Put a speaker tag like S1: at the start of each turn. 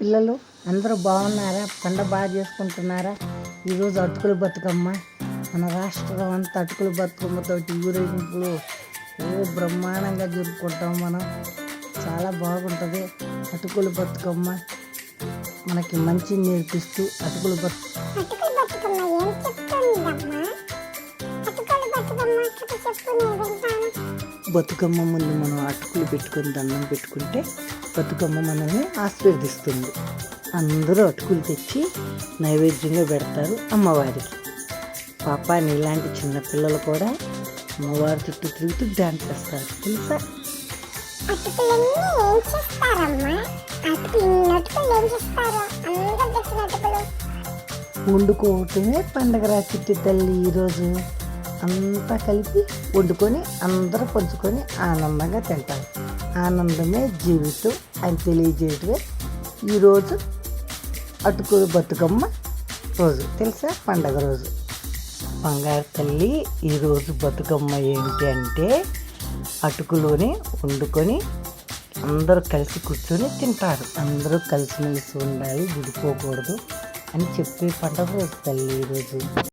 S1: పిల్లలు అందరూ బాగున్నారా? పండ బాగా చేసుకుంటున్నారా? ఈరోజు అటుకులు బతుకమ్మ. మన రాష్ట్రం అంతా అటుకులు బతుకమ్మతోటి ఊరేగింపులు ఓ బ్రహ్మాండంగా జరుపుకుంటాం మనం. చాలా బాగుంటుంది. అటుకులు బతుకమ్మ మనకి మంచి నేర్పిస్తూ అటుకులు బతు
S2: అటుకులు బతుకమ్మ ఏం అటుకులు బతుకమ్మ
S1: ముందు మనం అటుకులు పెట్టుకొని దండం పెట్టుకుంటే బతుకమ్మ మనల్ని ఆశీర్వదిస్తుంది. అందరూ అటుకులు తెచ్చి నైవేద్యంగా పెడతారు అమ్మవారికి. పాప నీలాంటి చిన్నపిల్లలు కూడా అమ్మవారి చుట్టూ తిరుగుతూ డాన్స్ చేస్తారు? తెలుసా వండుకోవటమే పండగ రా చిట్టి తల్లి ఈరోజు. అంతా కలిపి వండుకొని అందరూ పంచుకొని ఆనందంగా తింటారు. ఆనందమే జీవితం అని తెలియజేయటమే ఈరోజు అటుకులు బతుకమ్మ రోజు. తెలుసా? పండగ రోజు. బంగారు తల్లి ఈరోజు బతుకమ్మ ఏంటి అంటే అటుకులోనే వండుకొని అందరూ కలిసి కూర్చొని తింటారు. అందరూ కలిసిమెలిసి ఉండాలి విడిపోకూడదు అని చెప్పే పండగ రోజు తల్లి ఈరోజు